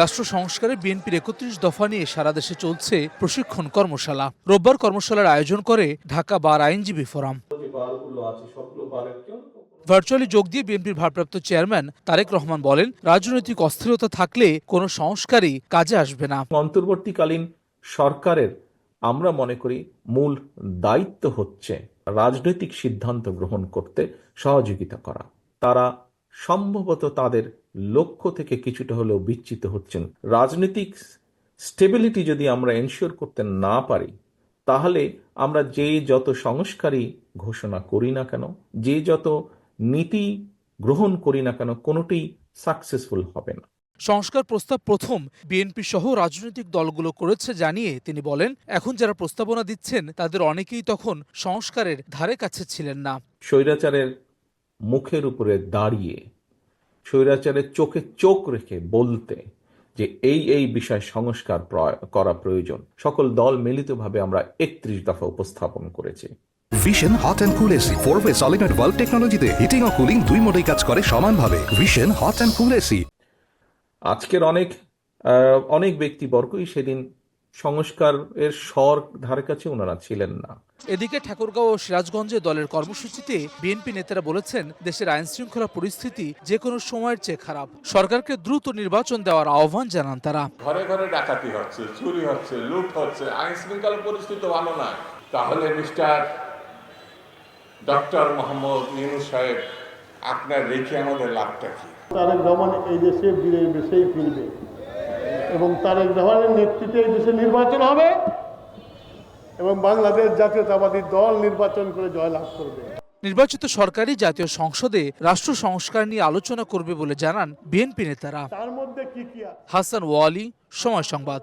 রাষ্ট্র সংস্কারে বিএনপির একত্রিশ দফা নিয়ে সারা দেশে চলছে প্রশিক্ষণ কর্মশালা। রোববার কর্মশালার আয়োজন করে ঢাকা বার আইনজীবী ফোরাম। ভার্চুয়ালি যোগ দিয়ে বিএনপির ভারপ্রাপ্ত চেয়ারম্যান তারেক রহমান বলেন, রাজনৈতিক অস্থিরতা থাকলে কোনো সংস্কারই কাজে আসবে না। অন্তর্বর্তীকালীন সরকারের আমরা মনে করি মূল দায়িত্ব হচ্ছে রাজনৈতিক সিদ্ধান্ত গ্রহণ করতে সহযোগিতা করা। তারা সম্ভবত তাদের লক্ষ্য থেকে কিছুটা হলেও বিচ্যুত হচ্ছেন। রাজনৈতিক স্টেবিলিটি যদি আমরা এনশিওর করতে না পারি তাহলে আমরা যে যত সংস্কারই ঘোষণা করি না কেন যে যত নীতি গ্রহণ করি না কেন কোনোটি সাকসেসফুল হবে না। সংস্কার প্রস্তাব প্রথম বিএনপি সহ রাজনৈতিক দলগুলো করেছে জানিয়ে তিনি বলেন এখন যারা প্রস্তাবনা দিচ্ছেন তাদের অনেকেই তখন সংস্কারের ধারে কাছে ছিলেন না। স্বৈরাচারের মুখের উপরে দাঁড়িয়ে স্বৈরাচারের চোখে চোখ রেখে বলতে যে এই এই বিষয় সংস্কার করা প্রয়োজন। সকল দল মিলিতভাবে আমরা একত্রিশ দফা উপস্থাপন করেছি। Vision hot and cool AC four way solenoid valve টেকনোলজিতে হিটিং ও কুলিং দুই মোডেই কাজ করে সমানভাবে। Vision hot and cool AC আজকের অনেক অনেক ব্যক্তিবর্গই সেদিন সংস্কারের স্বর ধারে কাছে ওনারা ছিলেন না। এদিকে ঠাকুরগাঁও ও সিরাজগঞ্জে দলের কর্মসূচিতে বিএনপি নেতারা বলেছেন দেশের আইন শৃঙ্খলা পরিস্থিতি যে কোনো সময়ের চেয়ে খারাপ। সরকারকে দ্রুত নির্বাচন দেওয়ার আহ্বান জানান তারা। ঘরে ঘরে ডাকাতি হচ্ছে চুরি হচ্ছে লুট হচ্ছে আইন শৃঙ্খলা পরিস্থিতি ভালো না। তাহলে মিস্টার ডক্টর মোহাম্মদ ইউনুস সাহেব আপনার রেখে আমাদের লাভটা কি? তারেক রহমান এই দেশে বীরের বেশেই ফিরবে এবং তারেক রহমানের নেতৃত্বে এই দেশে নির্বাচন হবে। এবং বাংলাদেশ জাতীয়তাবাদী দল নির্বাচন করে জয়লাভ করবে। নির্বাচিত সরকারি জাতীয় সংসদে রাষ্ট্র সংস্কার নিয়ে আলোচনা করবে বলে জানান বিএনপি নেতারা। তার মধ্যে কি কি হাসান ওয়ালি সময় সংবাদ।